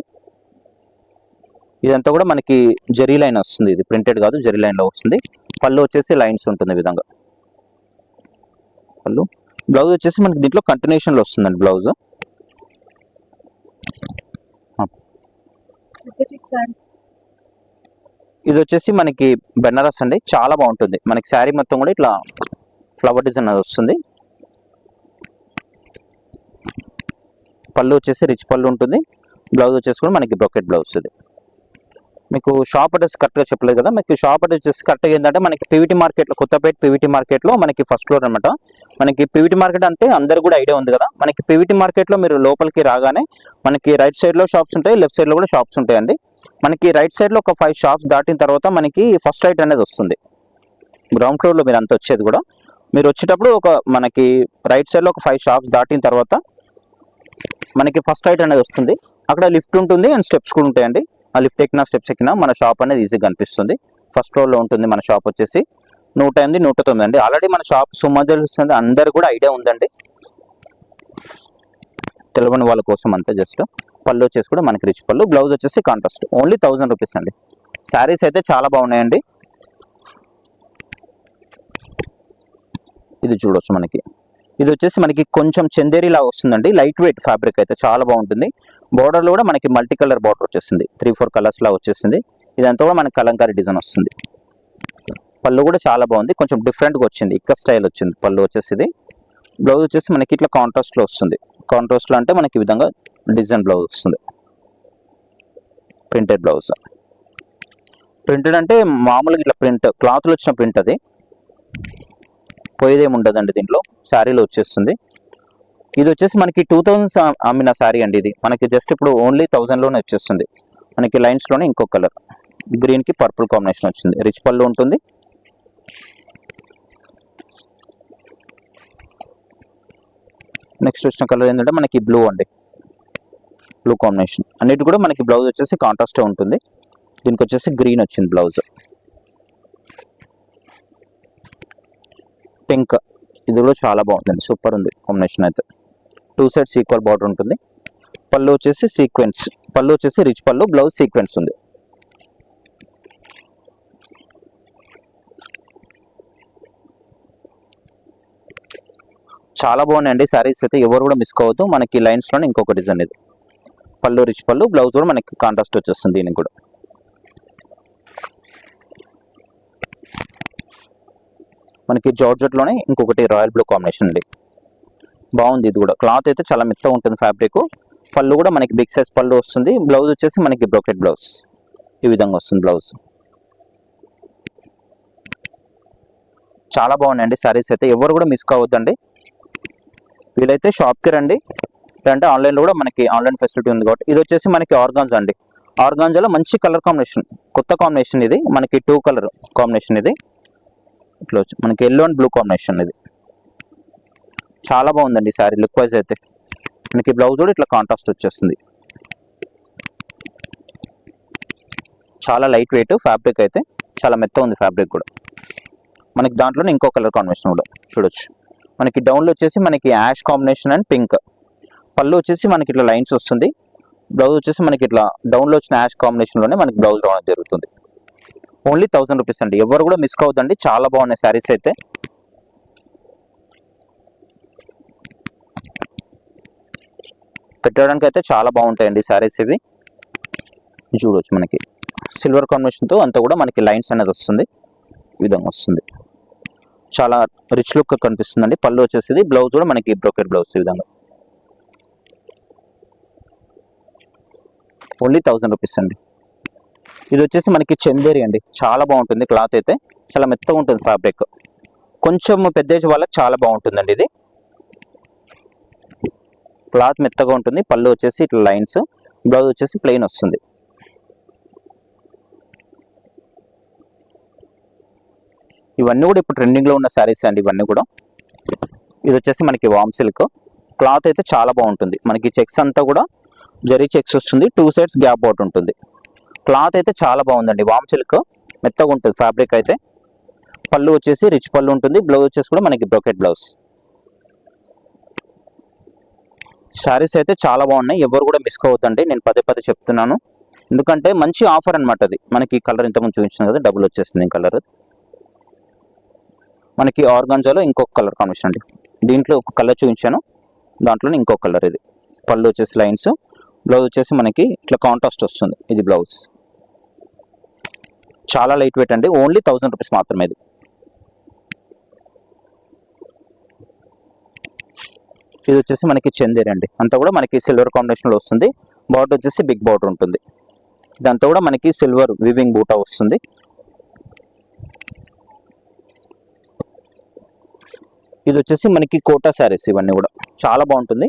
ఇదంతా కూడా మనకి జరీ లైన్ వస్తుంది. ఇది ప్రింటెడ్ కాదు జరీ లైన్లో వస్తుంది. పళ్ళు వచ్చేసి లైన్స్ ఉంటుంది విధంగా. పళ్ళు బ్లౌజ్ వచ్చేసి మనకి దీంట్లో కంటిన్యూషన్లో వస్తుందండి బ్లౌజ్ ఇది వచ్చేసి మనకి బెనారస్ అండి. చాలా బాగుంటుంది. మనకి శారీ మొత్తం కూడా ఇట్లా ఫ్లవర్ డిజైన్ అది వస్తుంది. పళ్ళు వచ్చేసి రిచ్ పళ్ళు ఉంటుంది. బ్లౌజ్ వచ్చేసి కూడా మనకి బ్రొకెట్ బ్లౌజ్ ఇది. మీకు షాప్ అడ్రస్ కరెక్ట్గా చెప్పలేదు కదా మీకు షాప్ అడ్రస్ వచ్చేసి కరెక్ట్గా ఏంటంటే మనకి పీవీటీ మార్కెట్లో కొత్తపేట పీవీటీ మార్కెట్లో మనకి ఫస్ట్ ఫ్లోర్ అనమాట మనకి పీవీటీ మార్కెట్ అంటే అందరు కూడా ఐడియా ఉంది కదా. మనకి పీవీటీ మార్కెట్లో మీరు లోపలికి రాగానే మనకి రైట్ సైడ్లో షాప్స్ ఉంటాయి లెఫ్ట్ సైడ్లో కూడా షాప్స్ ఉంటాయండి. మనకి రైట్ సైడ్లో ఒక ఫైవ్ షాప్స్ దాటిన తర్వాత మనకి ఫస్ట్ రైట్ అనేది వస్తుంది. గ్రౌండ్ ఫ్లోర్లో మీరు అంత వచ్చేది కూడా. మీరు వచ్చేటప్పుడు ఒక మనకి రైట్ సైడ్లో ఒక ఫైవ్ షాప్స్ దాటిన తర్వాత మనకి ఫస్ట్ రైట్ అనేది వస్తుంది. అక్కడ లిఫ్ట్ ఉంటుంది అండ్ స్టెప్స్ కూడా ఉంటాయండి. ఆ లిఫ్ట్ ఎక్కిన స్టెప్స్ ఎక్కినా మన షాప్ అనేది ఈజీగా కనిపిస్తుంది. ఫస్ట్ ఫ్లోర్లో ఉంటుంది మన షాప్ వచ్చేసి. నూట ఎనిమిది నూట తొమ్మిది అండి. ఆల్రెడీ మన షాప్ సుమజల్ అందరు కూడా ఐడియా ఉందండి. తెలియని వాళ్ళ కోసం అంతే జస్ట్. పళ్ళు వచ్చేసి కూడా మనకి రిచ్ పళ్ళు. బ్లౌజ్ వచ్చేసి కాంట్రాస్ట్ ఓన్లీ థౌజండ్ రూపీస్ అండి. శారీస్ అయితే చాలా బాగున్నాయండి. ఇది చూడొచ్చు మనకి. ఇది వచ్చేసి మనకి కొంచెం చందేరిలా వస్తుందండి. లైట్ వెయిట్ ఫ్యాబ్రిక్ అయితే చాలా బాగుంటుంది. బార్డర్లో కూడా మనకి మల్టీ కలర్ బార్డర్ వచ్చేసింది త్రీ ఫోర్ కలర్స్లా వచ్చేసింది ఇదంతా కూడా మనకి కలంకారీ డిజైన్ వస్తుంది. పళ్ళు కూడా చాలా బాగుంది. కొంచెం డిఫరెంట్గా వచ్చింది. ఇక్క స్టైల్ వచ్చింది. పళ్ళు వచ్చేసి ఇది. బ్లౌజ్ వచ్చేసి మనకి ఇట్లా కాంట్రాస్ట్లో వస్తుంది. కాంట్రాస్ట్లో అంటే మనకి ఈ విధంగా డిజైన్ బ్లౌజ్ వస్తుంది. ప్రింటెడ్ బ్లౌజ్ ప్రింటెడ్ అంటే మామూలుగా ఇట్లా ప్రింట్ క్లాత్లో వచ్చిన ప్రింట్ అది. పోయేదేమి ఉండదండి దీంట్లో. శారీలో వచ్చేస్తుంది. ఇది వచ్చేసి మనకి టూ థౌజండ్స్ అమ్మిన శారీ అండి ఇది. మనకి జస్ట్ ఇప్పుడు ఓన్లీ థౌజండ్లోనే వచ్చేస్తుంది. మనకి లైన్స్లోనే ఇంకో కలర్. గ్రీన్కి పర్పుల్ కాంబినేషన్ వచ్చింది. రిచ్ పళ్ళు ఉంటుంది. నెక్స్ట్ వచ్చిన కలర్ ఏంటంటే మనకి బ్లూ అండి. Blue combination. అన్నిటి కూడా మనకి బ్లౌజ్ వచ్చేసి కాంట్రాస్ట్ ఉంటుంది. దీనికి వచ్చేసి గ్రీన్ వచ్చింది బ్లౌజ్. పింక్. ఇది కూడా చాలా బాగుందండి. సూపర్ ఉంది కాంబినేషన్ అయితే. టూ సైడ్స్ ఈక్వల్ బార్డర్ ఉంటుంది. పళ్ళు వచ్చేసి సీక్వెన్స్. పళ్ళు వచ్చేసి రిచ్ పళ్ళు బ్లౌజ్ సీక్వెన్స్ ఉంది. చాలా బాగున్నాయండి శారీస్ అయితే. ఎవరు కూడా మిస్ కావద్దు. మనకి లైన్స్లోనే ఇంకొక డిజైన్ ఇది. పళ్ళు రిచ్ పళ్ళు బ్లౌజ్ కూడా మనకి కాంట్రాస్ట్ వచ్చేస్తుంది దీనికి కూడా. మనకి జార్జెట్లోనే ఇంకొకటి రాయల్ బ్లూ కాంబినేషన్ అండి బాగుంది ఇది కూడా. క్లాత్ అయితే చాలా మెత్తగా ఉంటుంది ఫ్యాబ్రిక్. పళ్ళు కూడా మనకి బిగ్ సైజ్ పళ్ళు వస్తుంది. బ్లౌజ్ వచ్చేసి మనకి బ్రోకెట్ బ్లౌజ్. ఈ విధంగా వస్తుంది బ్లౌజ్. చాలా బాగున్నాయండి సారీస్ అయితే. ఎవరు కూడా మిస్ కావద్దండి. వీలైతే షాప్కి రండి. లేదంటే ఆన్లైన్లో కూడా మనకి ఆన్లైన్ ఫెసిలిటీ ఉంది కాబట్టి. ఇది వచ్చేసి మనకి ఆర్గాన్స్ అండి. ఆర్గాన్జాలో మంచి కలర్ కాంబినేషన్. కొత్త కాంబినేషన్ ఇది. మనకి టూ కలర్ కాంబినేషన్ ఇది. ఇట్లా వచ్చి మనకి ఎల్లో అండ్ బ్లూ కాంబినేషన్ ఇది. చాలా బాగుందండి శారీ లుక్ వైజ్ అయితే. మనకి బ్లౌజ్ కూడా ఇట్లా కాంట్రాస్ట్ వచ్చేస్తుంది. చాలా లైట్ వెయిట్ ఫ్యాబ్రిక్ అయితే. చాలా మెత్త ఉంది ఫ్యాబ్రిక్ కూడా. మనకి దాంట్లోనే ఇంకో కలర్ కాంబినేషన్ కూడా చూడొచ్చు. మనకి డౌన్లో వచ్చేసి మనకి యాష్ కాంబినేషన్ అండ్ పింక్ పళ్ళు వచ్చేసి మనకి ఇట్లా లైన్స్ వస్తుంది. బ్లౌజ్ వచ్చేసి మనకి ఇట్లా డౌన్లో వచ్చిన యాష్ కాంబినేషన్లోనే మనకి బ్లౌజ్ రావడం జరుగుతుంది. ఓన్లీ థౌసండ్ రూపీస్ అండి. ఎవరు కూడా మిస్ అవుతుంది చాలా బాగున్నాయి శారీస్ అయితే. పెట్టడానికి అయితే చాలా బాగుంటాయండి శారీస్ ఇవి. చూడవచ్చు మనకి. సిల్వర్ కాంబినేషన్తో అంతా కూడా మనకి లైన్స్ అనేది వస్తుంది. ఈ విధంగా వస్తుంది. చాలా రిచ్ లుక్ కనిపిస్తుందండి. పళ్ళు వచ్చేసి బ్లౌజ్ కూడా మనకి బ్రోకెట్ బ్లౌజ్ ఈ విధంగా. ఓన్లీ థౌసండ్ రూపీస్ అండి. ఇది వచ్చేసి మనకి చందేరి అండి. చాలా బాగుంటుంది క్లాత్ అయితే. చాలా మెత్తగా ఉంటుంది ఫ్యాబ్రిక్ కొంచెం పెద్ద ఏజ్ వాళ్ళకి చాలా బాగుంటుందండి ఇది. క్లాత్ మెత్తగా ఉంటుంది. పళ్ళు వచ్చేసి ఇట్లా లైన్స్ బ్లౌజ్ వచ్చేసి ప్లెయిన్ వస్తుంది. ఇవన్నీ కూడా ఇప్పుడు ట్రెండింగ్లో ఉన్న శారీస్ అండి ఇవన్నీ కూడా. ఇది వచ్చేసి మనకి వామ్ సిల్క్ క్లాత్ అయితే చాలా బాగుంటుంది. మనకి చెక్స్ అంతా కూడా జరీ చెక్స్ వస్తుంది. టూ సైడ్స్ గ్యాప్ అవుట్ ఉంటుంది. క్లాత్ అయితే చాలా బాగుందండి. వామ్ సిల్క్ మెత్తగా ఉంటుంది ఫ్యాబ్రిక్ అయితే. పళ్ళు వచ్చేసి రిచ్ పళ్ళు ఉంటుంది. బ్లౌజ్ వచ్చేసి కూడా మనకి బ్రోకెట్ బ్లౌజ్. శారీస్ అయితే చాలా బాగున్నాయి. ఎవరు కూడా మిస్ కావద్దండి. నేను పదే పదే చెప్తున్నాను. ఎందుకంటే మంచి ఆఫర్ అనమాట అది. మనకి కలర్ ఇంతకుముందు చూపించాను కదా డబుల్ వచ్చేస్తుంది కలర్. మనకి ఆర్గాన్జాలో ఇంకొక కలర్ కాంబినేషన్ అండి. దీంట్లో ఒక కలర్ చూపించాను. దాంట్లోనే ఇంకొక కలర్ ఇది. పళ్ళు వచ్చేసి లైన్స్. బ్లౌజ్ వచ్చేసి మనకి ఇట్లా కాంట్రాస్ట్ వస్తుంది. ఇది బ్లౌజ్. చాలా లైట్ వెయిట్ అండి. ఓన్లీ థౌసండ్ రూపీస్ మాత్రమే ఇది. ఇది వచ్చేసి మనకి చందేరి అండి. అంతా కూడా మనకి సిల్వర్ కాంబినేషన్లో వస్తుంది. బార్డర్ వచ్చేసి బిగ్ బార్డర్ ఉంటుంది. ఇదంతా కూడా మనకి సిల్వర్ వివింగ్ బూటా వస్తుంది. ఇది వచ్చేసి మనకి కోటా శారీస్ ఇవన్నీ కూడా. చాలా బాగుంటుంది.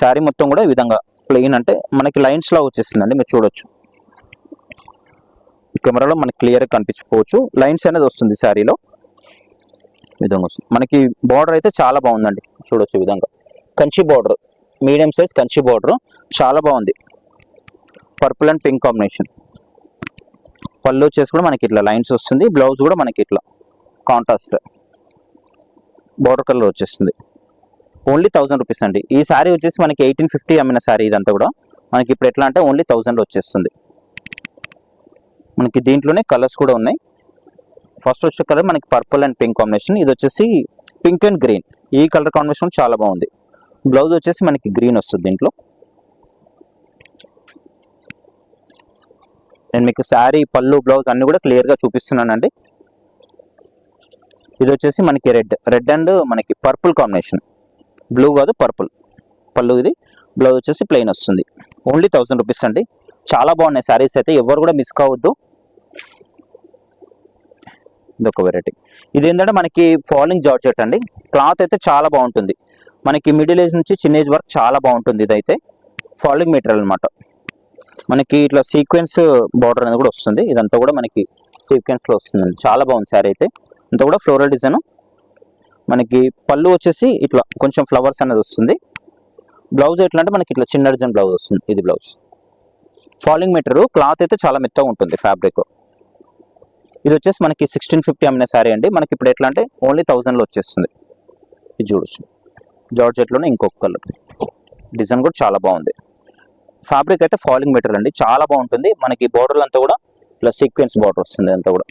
శారీ మొత్తం కూడా ఈ విధంగా ప్లెయిన్ అంటే మనకి లైన్స్లా వచ్చేస్తుందండి. మీరు చూడొచ్చు. కెమెరాలో మనకి క్లియర్గా కనిపించుకోవచ్చు. లైన్స్ అనేది వస్తుంది శారీలో. విధంగా వస్తుంది. మనకి బార్డర్ అయితే చాలా బాగుందండి. చూడొచ్చు ఈ విధంగా. Kanchi border. Medium size Kanchi border. చాలా బాగుంది. Purple and pink combination. పళ్ళు వచ్చేసి కూడా మనకి ఇట్లా లైన్స్ వస్తుంది. బ్లౌజ్ కూడా మనకి ఇట్లా కాంట్రాస్ట్. బార్డర్ కలర్ వచ్చేస్తుంది. ఓన్లీ థౌసండ్ రూపీస్ అండి. ఈ శారీ వచ్చేసి మనకి ఎయిటీన్ ఫిఫ్టీ అమ్మిన శారీ ఇదంతా కూడా. మనకి ఇప్పుడు ఎట్లా అంటే ఓన్లీ థౌసండ్ వచ్చేస్తుంది. మనకి దీంట్లోనే కలర్స్ కూడా ఉన్నాయి. ఫస్ట్ వచ్చే కలర్ మనకి పర్పుల్ అండ్ పింక్ కాంబినేషన్ ఇది వచ్చేసి పింక్ అండ్ గ్రీన్ ఈ కలర్ కాంబినేషన్ చాలా బాగుంది. బ్లౌజ్ వచ్చేసి మనకి గ్రీన్ వస్తుంది దీంట్లో. నేను మీకు శారీ పళ్ళు బ్లౌజ్ అన్నీ కూడా క్లియర్గా చూపిస్తున్నానండి. ఇది వచ్చేసి మనకి రెడ్ రెడ్ అండ్ మనకి పర్పుల్ కాంబినేషన్ బ్లూ కాదు పర్పుల్ పళ్ళు ఇది. బ్లౌజ్ వచ్చేసి ప్లెయిన్ వస్తుంది. ఓన్లీ థౌసండ్ రూపీస్ అండి. చాలా బాగున్నాయి శారీస్ అయితే ఎవరు కూడా మిస్ కావద్దు. ఇదొక వెరైటీ ఇది ఏంటంటే మనకి ఫాలింగ్ జార్జెట్ అండి. క్లాత్ అయితే చాలా బాగుంటుంది. మనకి మిడిల్ ఏజ్ నుంచి చిన్న ఏజ్ వరకు చాలా బాగుంటుంది ఇదైతే. ఫాలింగ్ మెటీరియల్ అన్నమాట. మనకి ఇట్లా సీక్వెన్స్ బార్డర్ అనేది కూడా వస్తుంది. ఇదంతా కూడా మనకి సీక్వెన్స్లో వస్తుంది చాలా బాగుంది శారీ అయితే. అంతా కూడా ఫ్లోరల్ డిజైన్ మనకి పళ్ళు వచ్చేసి ఇట్లా కొంచెం ఫ్లవర్స్ అనేది వస్తుంది. బ్లౌజ్ ఎట్లా అంటే మనకి ఇట్లా చిన్న డిజైన్ బ్లౌజ్ వస్తుంది. ఇది బ్లౌజ్ ఫాలింగ్ మెటీరియల్ క్లాత్ అయితే చాలా మెత్తగా ఉంటుంది ఫ్యాబ్రిక్ ఇది వచ్చేసి మనకి సిక్స్టీన్ ఫిఫ్టీ అమ్మిన శారీ అండి. మనకి ఇప్పుడు ఎట్లా అంటే ఓన్లీ థౌజండ్లో వచ్చేస్తుంది. ఇది చూడొచ్చు. జార్జెట్లోనే ఇంకొక కలర్ డిజైన్ కూడా చాలా బాగుంది. ఫ్యాబ్రిక్ అయితే ఫాలింగ్ మెటీరియల్ అండి. చాలా బాగుంటుంది. మనకి బార్డర్లు అంతా కూడా ఇలా సీక్వెన్స్ బార్డర్ వస్తుంది అంతా కూడా.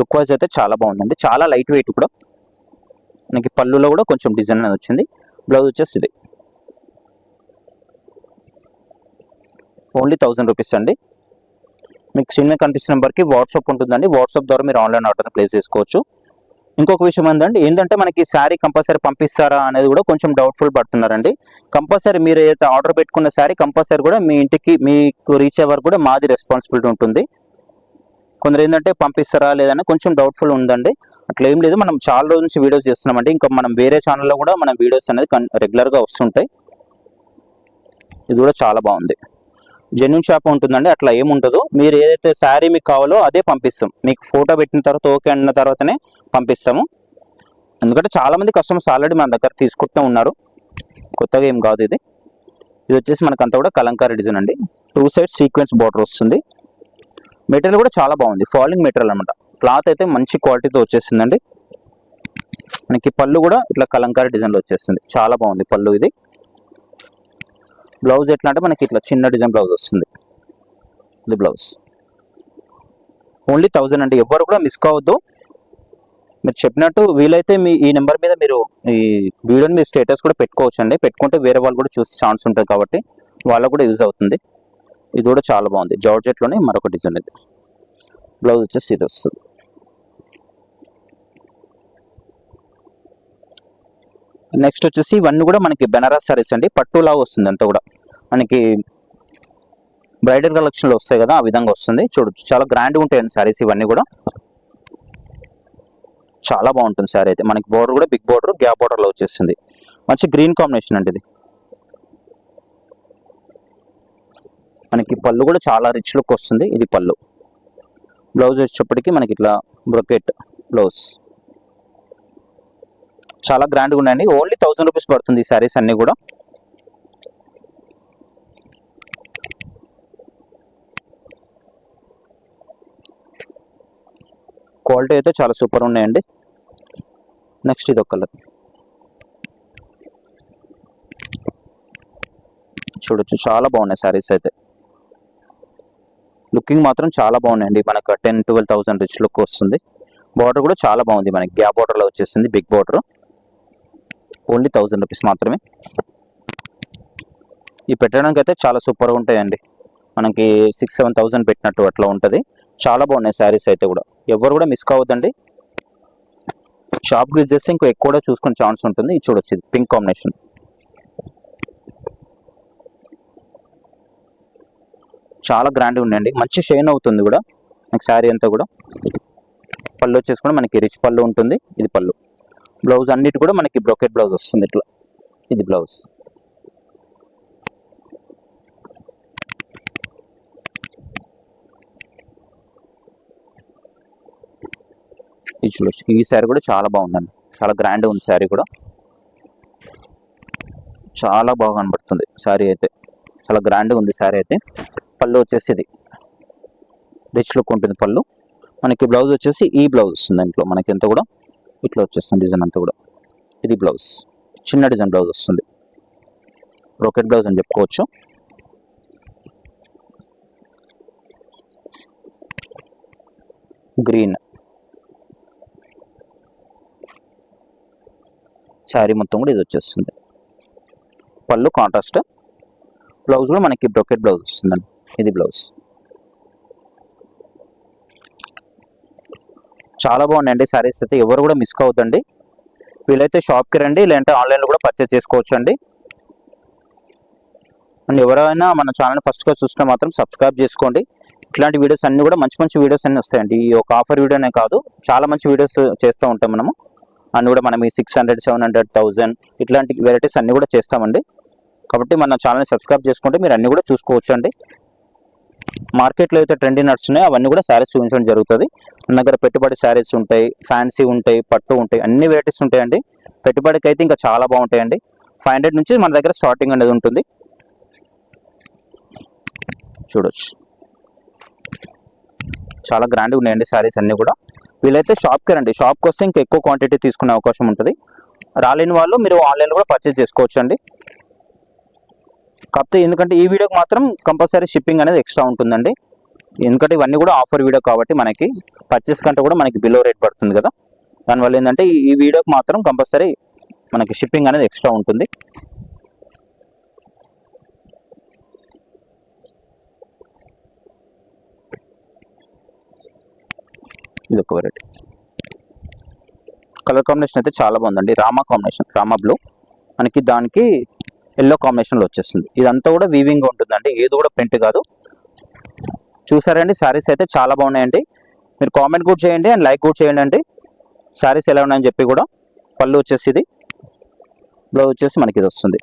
లుక్ వైజ్ అయితే చాలా బాగుందండి. చాలా లైట్ వెయిట్ కూడా. మనకి పళ్ళులో కూడా కొంచెం డిజైన్ అనేది వచ్చింది. బ్లౌజ్ వచ్చేసి ఇది. ఓన్లీ థౌసండ్ రూపీస్ అండి. మీకు చిన్న కనిపించిన నెంబర్కి వాట్సాప్ ఉంటుందండి. వాట్సాప్ ద్వారా మీరు ఆన్లైన్ ఆర్డర్ని ప్లేస్ చేసుకోవచ్చు. ఇంకొక విషయం ఏంటంటే ఏంటంటే మనకి శారీ కంపల్సరీ పంపిస్తారా అనేది కూడా కొంచెం డౌట్ఫుల్ పడుతున్నారండి. కంపల్సరీ మీరు ఏదైతే ఆర్డర్ పెట్టుకున్న శారీ కంపల్సరీ కూడా మీ ఇంటికి మీకు రీచ్ అయ్యే వరకు కూడా మాది రెస్పాన్సిబిలిటీ ఉంటుంది. కొందరు ఏంటంటే పంపిస్తారా లేదని కొంచెం డౌట్ఫుల్ ఉందండి. అట్లా ఏం లేదు. మనం చాలా రోజుల నుంచి వీడియోస్ చేస్తున్నామండి. ఇంకా మనం వేరే ఛానల్లో కూడా మన వీడియోస్ అనేది రెగ్యులర్గా వస్తుంటాయి. ఇది కూడా చాలా బాగుంది. జెన్యున్ షాప్ ఉంటుందండి. అట్లా ఏముండదు. మీరు ఏదైతే శారీ మీకు కావాలో అదే పంపిస్తాం. మీకు ఫోటో పెట్టిన తర్వాత ఓకే అన్న తర్వాతనే పంపిస్తాము. ఎందుకంటే చాలా మంది కస్టమర్స్ ఆల్రెడీ మన దగ్గర తీసుకుంటూ ఉన్నారు. కొత్తగా ఏం కాదు ఇది. ఇది వచ్చేసి మనకంతా కూడా కలంకారీ డిజైన్ అండి. టూ సైడ్ సీక్వెన్స్ బార్డర్ వస్తుంది. మెటీరియల్ కూడా చాలా బాగుంది. ఫాలింగ్ మెటీరియల్ అనమాట క్లాత్ అయితే మంచి క్వాలిటీతో వచ్చేసిందండి మనకి పళ్ళు కూడా ఇట్లా కలంకారీ డిజైన్లో వచ్చేస్తుంది. చాలా బాగుంది పళ్ళు ఇది. బ్లౌజ్ ఎట్లా అంటే మనకి ఇట్లా చిన్న డిజైన్ బ్లౌజ్ వస్తుంది. ఇది బ్లౌజ్. ఓన్లీ థౌజండ్ అండి. ఎవరు కూడా మిస్ కావద్దు. మీరు చెప్పినట్టు వీలైతే మీ ఈ నెంబర్ మీద మీరు ఈ వీడియోని మీ స్టేటస్ కూడా పెట్టుకోవచ్చు అండి పెట్టుకుంటే వేరే వాళ్ళు కూడా చూసే ఛాన్స్ ఉంటుంది కాబట్టి వాళ్ళకు కూడా యూజ్ అవుతుంది. ఇది కూడా చాలా బాగుంది. జార్జెట్లోనే మరొక డిజైన్ ఇది. బ్లౌజ్ వచ్చేసి ఇది వస్తుంది. నెక్స్ట్ వచ్చేసి ఇవన్నీ కూడా మనకి బెనారస్ సారీస్ అండి. పట్టులా వస్తుంది అంతా కూడా. మనకి బ్రైడల్ కలెక్షన్లు వస్తాయి కదా ఆ విధంగా వస్తుంది. చూడొచ్చు చాలా గ్రాండ్గా ఉంటాయండి సారీస్ ఇవన్నీ కూడా. చాలా బాగుంటుంది సారీ అయితే. మనకి బోర్డర్ కూడా బిగ్ బోర్డర్ గ్యాప్ బోర్డర్లో వచ్చేస్తుంది. మంచి గ్రీన్ కాంబినేషన్ అండి ఇది. మనకి పళ్ళు కూడా చాలా రిచ్ లుక్ వస్తుంది. ఇది పళ్ళు. బ్లౌజ్ వచ్చేటప్పటికి మనకి ఇట్లా బ్రొకెట్ బ్లౌజ్. చాలా గ్రాండ్గా ఉన్నాయండి. ఓన్లీ థౌసండ్ రూపీస్ పడుతుంది ఈ శారీస్ అన్నీ కూడా. క్వాలిటీ అయితే చాలా సూపర్ ఉన్నాయండి. నెక్స్ట్ ఇది ఒక కలర్. చూడొచ్చు చాలా బాగున్నాయి శారీస్ అయితే. లుకింగ్ మాత్రం చాలా బాగున్నాయండి. మనకు ten twelve thousand rich look వస్తుంది. బార్డర్ కూడా చాలా బాగుంది మనకి. గ్యాప్ బార్డర్లో వచ్చేసింది. Big border. Only thousand rupees మాత్రమే. ఈ పెట్టడానికి అయితే చాలా సూపర్గా ఉంటాయండి. మనకి సిక్స్ సెవెన్ థౌసండ్ పెట్టినట్టు అట్లా ఉంటుంది. చాలా బాగున్నాయి శారీస్ అయితే కూడా. ఎవరు కూడా మిస్ కావద్దండి. షాప్కి చేస్తే ఇంకో ఎక్కువ కూడా చూసుకునే ఛాన్స్ ఉంటుంది. ఇది చూడొచ్చు. ఇది పింక్ కాంబినేషన్ చాలా గ్రాండ్గా ఉన్నాయండి. మంచి షైన్ అవుతుంది కూడా. మనకి శారీ అంతా కూడా. పళ్ళు వచ్చేసి కూడా మనకి రిచ్ పళ్ళు ఉంటుంది. ఇది పళ్ళు. బ్లౌజ్ అన్నిటి కూడా మనకి బ్రోకెట్ బ్లౌజ్ వస్తుంది ఇట్లా. ఇది బ్లౌజ్ చూడొచ్చు ఈ శారీ కూడా చాలా బాగుందండి. చాలా గ్రాండ్ ఉంది శారీ కూడా. చాలా బాగా కనబడుతుంది శారీ అయితే. చాలా గ్రాండ్గా ఉంది శారీ అయితే. పళ్ళు వచ్చేసి ఇది. రిచ్ లుక్ ఉంటుంది పళ్ళు. మనకి బ్లౌజ్ వచ్చేసి ఈ బ్లౌజ్ వస్తుంది దాంట్లో. మనకి ఎంత కూడా? ఇట్లా వచ్చేస్తుంది డిజైన్ అంతా కూడా. ఇది బ్లౌజ్ చిన్న డిజైన్ బ్లౌజ్ వస్తుంది. రోకెట్ బ్లౌజ్ అని చెప్పుకోవచ్చు. గ్రీన్ శారీ మొత్తం కూడా ఇది వచ్చేస్తుంది. పళ్ళు కాంట్రాస్ట్ బ్లౌజ్ కూడా మనకి బ్రొకెట్ బ్లౌజ్ వస్తుందండి. ఇది బ్లౌజ్ చాలా బాగున్నాయండి శారీస్ అయితే. ఎవరు కూడా మిస్ అవుతండి వీలైతే షాప్కి రండి లేదంటే ఆన్లైన్లో కూడా పర్చేస్ చేసుకోవచ్చు అండి అండ్ ఎవరైనా మన ఛానల్ ఫస్ట్గా చూస్తే మాత్రం సబ్స్క్రైబ్ చేసుకోండి. ఇట్లాంటి వీడియోస్ అన్నీ కూడా మంచి మంచి వీడియోస్ అన్నీ వస్తాయండి. ఈ ఒక ఆఫర్ వీడియోనే కాదు చాలా మంచి వీడియోస్ చేస్తూ ఉంటాం మనము. అన్ని కూడా మనం ఈ six hundred seven hundred thousand ఇట్లాంటి వెరైటీస్ అన్నీ కూడా చేస్తామండి. కాబట్టి మన ఛానల్ని సబ్స్క్రైబ్ చేసుకుంటే మీరు అన్నీ కూడా చూసుకోవచ్చు అండి మార్కెట్లో అయితే ట్రెండింగ్ నడుస్తున్నాయి అవన్నీ కూడా శారీస్ చూపించడం జరుగుతుంది. మన దగ్గర పెట్టుబడి శారీస్ ఉంటాయి ఫ్యాన్సీ ఉంటాయి పట్టు ఉంటాయి అన్ని వెరైటీస్ ఉంటాయండి. పెట్టుబడికి అయితే ఇంకా చాలా బాగుంటాయండి. ఫైవ్ హండ్రెడ్ నుంచి మన దగ్గర స్టార్టింగ్ అనేది ఉంటుంది. చూడొచ్చు. చాలా గ్రాండ్గా ఉన్నాయండి శారీస్ అన్నీ కూడా. వీలైతే షాప్కి రండి షాప్కి వస్తే ఇంకా ఎక్కువ క్వాంటిటీ తీసుకునే అవకాశం ఉంటుంది. రాలేని వాళ్ళు మీరు ఆన్లైన్లో కూడా పర్చేస్ చేసుకోవచ్చు అండి కాకపోతే ఎందుకంటే ఈ వీడియోకి మాత్రం కంపల్సరీ షిప్పింగ్ అనేది ఎక్స్ట్రా ఉంటుందండి. ఎందుకంటే ఇవన్నీ కూడా ఆఫర్ వీడియో కాబట్టి మనకి పర్చేస్ కంటే కూడా మనకి బిలో రేట్ పడుతుంది కదా. దానివల్ల ఏంటంటే ఈ వీడియోకి మాత్రం కంపల్సరీ మనకి షిప్పింగ్ అనేది ఎక్స్ట్రా ఉంటుంది. ఇది ఒక వెరైటీ కలర్ కాంబినేషన్ అయితే చాలా బాగుందండి. రామా కాంబినేషన్ రామా బ్లూ మనకి దానికి ఎల్లో కాంబినేషన్లో వచ్చేస్తుంది. ఇదంతా కూడా వీవింగ్ ఉంటుందండి. ఏది కూడా ప్రింట్ కాదు. చూసారండి? శారీస్ అయితే చాలా బాగున్నాయండి. మీరు కామెంట్ కూడా చేయండి అండ్ లైక్ కూడా చేయండి అండి. శారీస్ ఎలా ఉన్నాయని చెప్పి కూడా. పళ్ళు వచ్చేసి ఇది. బ్లౌజ్ వచ్చేసి మనకి ఇది వస్తుంది.